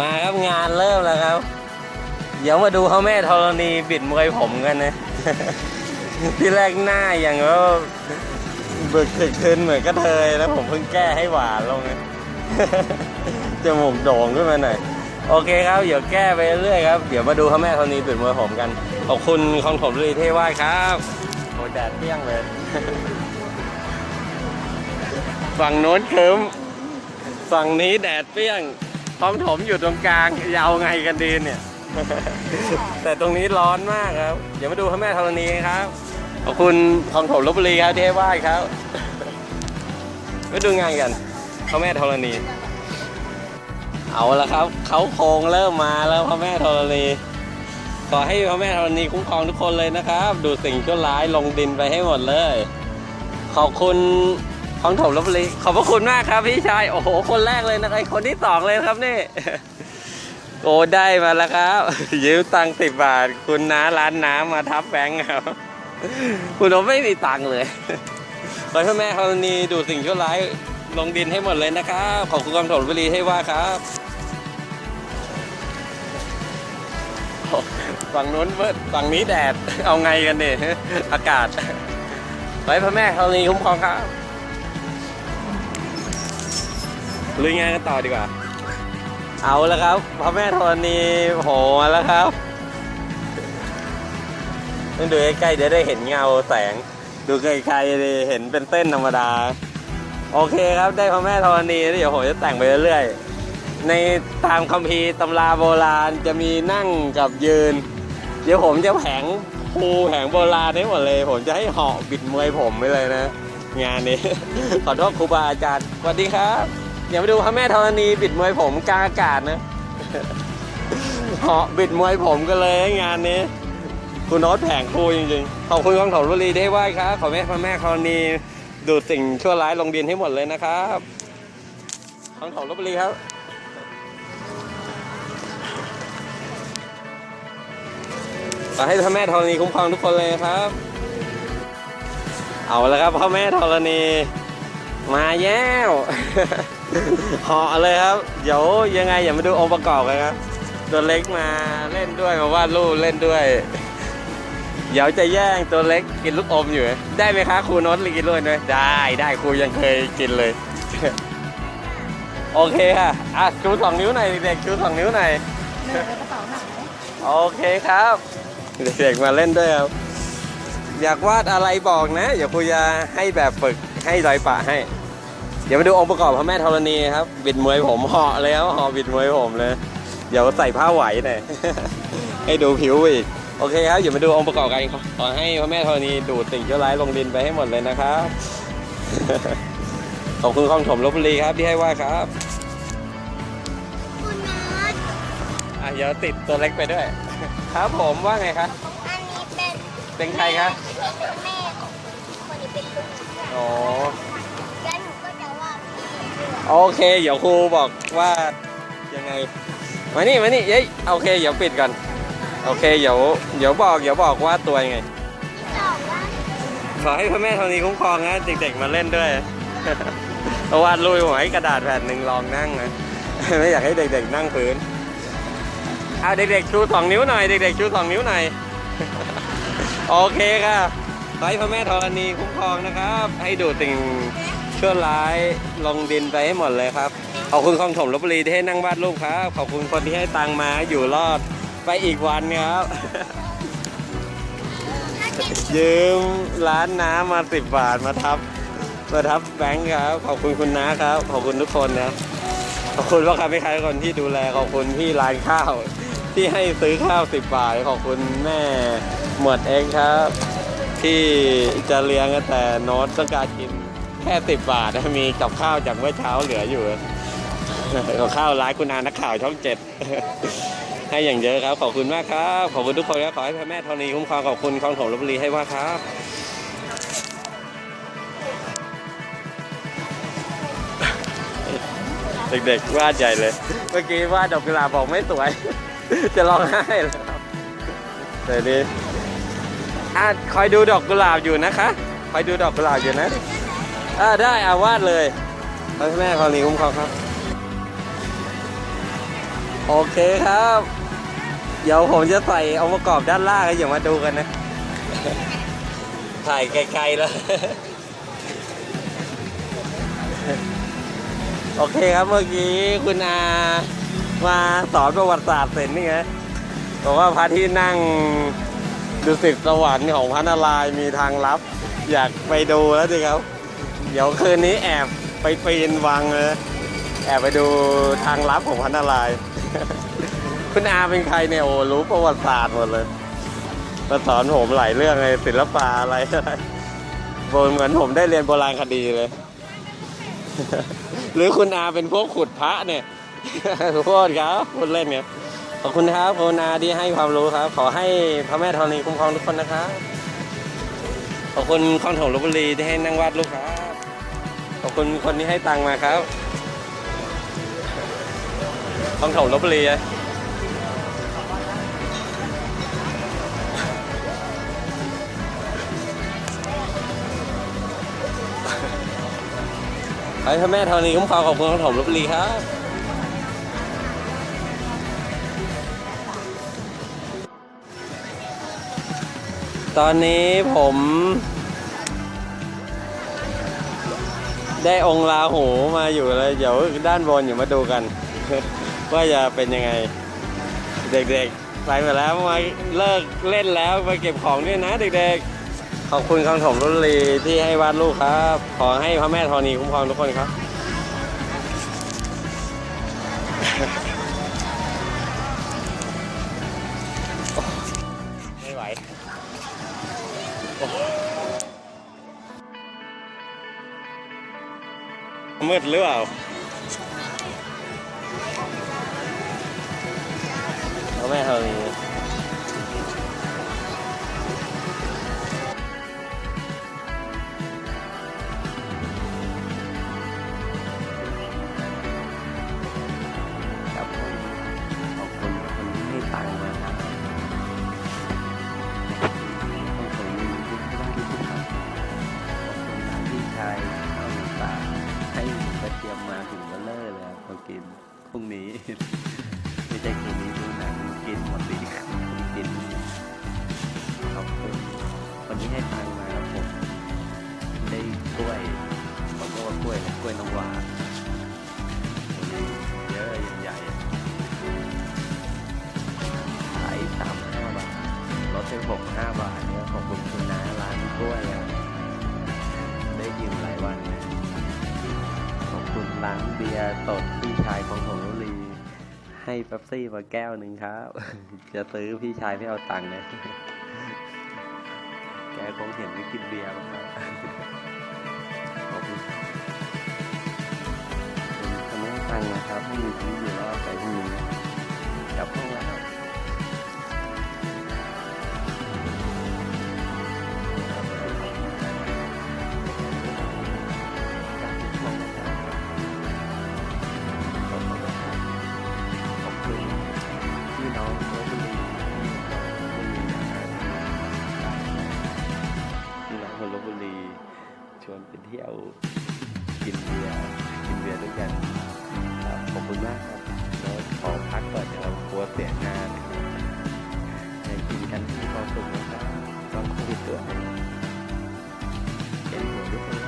มาครับงานเริ่มแล้วครับ เดี๋ยวมาดูเขาแม่ธรณีบิดมวยผมกันนะ ที่แรกหน้าอย่างว่าบึกถึกขึ้นเหมือนกระเทยแล้วผมเพิ่งแก้ให้หวานลงนะจมูกโด่งขึ้นมาหน่อยโอเคครับ เดี๋ยวแก้ไปเรื่อยครับ เดี๋ยวมาดูเขาแม่ธรณีบิดมวยผมกัน ขอบคุณคองถมรีเทว่าครับโอ้แดดเปรี้ยงเลย ฝั่งโน้นครึ้มฝั่งนี้แดดเปรี้ยง ท้องถมอยู่ตรงกลางจะเอาไงกันดีเนี่ย แต่ตรงนี้ร้อนมากครับ เดี๋ยวมาดูพระแม่ธรณีกันครับ ขอบคุณทองถมลบบุรีครับที่ให้ไหว้ครับมาดูงานกันพระแม่ธรณี เอาละครับ เขาโครงเริ่มมาแล้วพระแม่ธรณีขอให้พระแม่ธรณีคุ้มครองทุกคนเลยนะครับ ดูสิ่งชั่วร้ายลงดินไปให้หมดเลย ขอบคุณ ทองถมลบบุรีขอบพระคุณมากครับพี่ชาย โอ้โห คนแรกเลยนะครับคนที่สองเลยครับนี่โอ้ได้มาแล้วครับยืมตังค์สิบบาท คุณน้าร้านน้ำมาทับแบงค์ครับ คุณผมไม่มีตังค์เลยขอให้พระแม่ธรณีดูสิ่งชั่วร้ายลงดินให้หมดเลยนะครับ ขอบคุณคำถมบุรีให้ว่าครับฝั่งนู้นมืดฝั่งนี้แดด เอาไงกันเนี่ยอากาศ ไว้พระแม่ธรณีคุ้มครองครับ ลุยงานกันต่อดีกว่า เอาแล้วครับพระแม่ธรณีโผล่มาแล้วครับต้องดูใกล้ๆเดี๋ยวได้เห็นเงาแสง ดูไกลๆดิเห็นเป็นเส้นธรรมดา โอเคครับได้พระแม่ธรณีแล้วเดี๋ยวผมจะแต่งไปเรื่อยๆ ในตามคัมภีร์ตำราโบราณจะมีนั่งกับยืน เดี๋ยวผมจะแผงภูแผงโบราณให้หมดเลย ผมจะให้เหาะบิดมวยผมไปเลยนะ งานนี้ ขอโทษครูบาอาจารย์สวัสดีครับ อย่าไปดูพระแม่ธรณีบิดมวยผมกลางอากาศนะเหาะบิดมวยผมกันเลยงานนี้ คุณโน้ตแผงครูจริงๆ ขอบคุณของถมบุรีได้ไหว้ครับขอแม่พระแม่ธรณีดูดสิ่งชั่วร้ายลงดินให้หมดเลยนะครับของถมบุรีครับขอให้พระแม่ธรณีคุ้มครองทุกคนเลยครับ เอาล้วครับพระแม่ธรณี มาแย้ว เหาะเลยครับ เดี๋ยวยังไงอย่ามาดูองค์ประกอบกันครับ ตัวเล็กมาเล่นด้วยมาวาดรูปเล่นด้วย เดี๋ยวจะแย่งตัวเล็กกินลูกอมอยู่ ได้ไหมคะครูโน้ตกินด้วยไหมได้ได้ครูยังเคยกินเลย โอเคค่ะอะชูสองนิ้วหน่อยเด็กๆชูสองนิ้วหน่อยเหนื่อยกระเป๋าหนักไหมโอเคครับ เด็กๆมาเล่นด้วยครับ อยากวาดอะไรบอกนะ เดี๋ยวครูจะให้แบบฝึกให้รอยปะให้ เดี๋ยวมาดูองค์ประกอบพระแม่ธรณีครับบิดมวยผมเหาะเลยครับเหาะบิดมวยผมเลย เดี๋ยวใส่ผ้าไหวหน่อยให้ดูผิวอีกโอเคครับเดี๋ยวมาดูองค์ประกอบกันขอให้พระแม่ธรณีดูดสิ่งชั่วร้ายลงดินไปให้หมดเลยนะครับ ขอบคุณคลองถมลบบุรีครับที่ให้ว่าครับคุณน็อตอะเดี๋ยวติดตัวเล็กไปด้วย ครับผมว่าไงคะอันนี้เป็นเป็นใครคะเป็นแม่ของคนนี้เป็นลูกอ๋อ โอเค เดี๋ยวครูบอกว่ายังไง มานี่มานี่เย้ยโอเค เดี๋ยวปิดก่อน โอเค เดี๋ยว เดี๋ยวบอก เดี๋ยวบอกว่าตัวยังไง ขอให้พระแม่ธรณีคุ้มครองนะเด็กๆมาเล่นด้วยเพราะวาดลุยหัวให้กระดาษแผ่นหนึ่งลองนั่งนะ ไม่อยากให้เด็กๆนั่งพื้นเอาเด็กๆชูสองนิ้วหน่อย เด็กๆชูสองนิ้วหน่อย โอเคค่ะขอให้พระแม่ธรณีคุ้มครองนะครับ ให้ดูสิ่ง ชั่วร้ายลงดินไปให้หมดเลยครับ ขอบคุณคลองถมลบบุรีที่ให้นั่งวาดรูปครับ ขอบคุณคนที่ให้ตังมาอยู่รอดไปอีกวันครับ ยืมร้านน้ำมาสิบบาทมาทับมาทับแบงค์ครับ ขอบคุณคุณน้าครับ ขอบคุณทุกคนนะขอบคุณว่าใครไม่ใครคนที่ดูแล ขอบคุณพี่ร้านข้าว ที่ให้ซื้อข้าวสิบบาท ขอบคุณแม่หมวดเองครับ ที่จะเลี้ยงแต่โน้ตต้องการกิน แค่สิบบาทมีกับข้าวจากเมื่อเช้าเหลืออยู่กับข้าวร้านคุณอานักข่าวช่องเจ็ดให้อย่างเยอะครับ ขอบคุณมากครับ ขอบคุณทุกคนครับขอให้พระแม่ธรณีคุ้มครองขอบคุณคลองถมลบบุรีให้ว่าครับเด็กๆวาดใหญ่เลย เมื่อกี้วาดดอกกุหลาบบอกไม่สวย จะร้องไห้แล้วครับเดี๋ยวนี้อะคอยดูดอกกุหลาบอยู่นะคะ คอยดูดอกกุหลาบอยู่นะ อ่าได้อาวาดเลยขอให้แม่ธรณีคุ้มครองครับ โอเคครับ เดี๋ยวผมจะใส่องค์ประกอบด้านล่างให้อย่ามาดูกันนะ ถ่ายไกลๆแล้ว โอเคครับเมื่อกี้คุณอามาสอนประวัติศาสตร์เสร็จนี่ไงบอกว่าพระที่นั่งดุสิตสวรรค์ของพระนารายณ์มีทางลับ อยากไปดูแล้วสิครับ เดี๋ยวคืนนี้แอบไปปีนวังเลยแอบไปดูทางลับของพระนาราย คุณอาเป็นใครเนี่ยโอ้รู้ประวัติศาสตร์หมดเลยมาสอนผมหลายเรื่องเลยศิลปะอะไรอะไรเหมือนผมได้เรียนโบราณคดีเลย หรือคุณอาเป็นพวกขุดพระเนี่ยขอโทษครับพูดเล่นเนี่ยขอบคุณครับคุณอาที่ให้ความรู้ครับ ขอให้พระแม่ธรณีคุ้มครองทุกคนนะครับขอบคุณคอนถมลบบุรีที่ให้นั่งวาดรูปครับ คุณคนที่ให้ตังค์มาครับคอนโถมลบบุรีอะขอให้พระแม่ธรณีคุ้มครองขอบคุณคอนโถมลบบุรีครับ ตอนนี้ผม ได้องค์ลาหูมาอยู่เลยเดี๋ยวด้านบนอยู่มาดูกัน ว่าจะเป็นยังไง เด็กๆไปหมดแล้วมาเลิกเล่นแล้วมาเก็บของด้วยนะเด็กๆ ขอบคุณคำถมรุ่นลีที่ให้วาดรูปครับ ขอให้พระแม่ธรณีคุ้มครองทุกคนครับ มืดหรือเปล่าเอาแม่เธอ รียมมาถึงเบลเลอร์เลยครับพอกินพรุ่งนี้ ไม่ใช่คืนนี้ดูหนังกินหมดดีกินขอบคุณคนนี้ให้ตังมาครับผมได้กล้วยผมก็ว่ากล้วยกล้วยน้ำหวาน ให้เป๊ปซี่มาแก้วหนึ่งครับ จะซื้อพี่ชายไม่เอาตังค์นะแกคงเห็นไม่กินเบียร์บ้างครับขอบคุณครับคนนี้ให้ตังค์นะครับให้มีที่อยู่รอดไปพรุ่งนี้กลับห้องแล้ว ลบบุรี ชวนไปเที่ยวกินเบียร์กินเบียร์ด้วยกันขอบคุณมากครับขอพักก่อนเะครับกลัวเสียงานนะในกินกันที่พอามสุขนะครับต้องคุยตัวเอเป็นหัวด้วยกั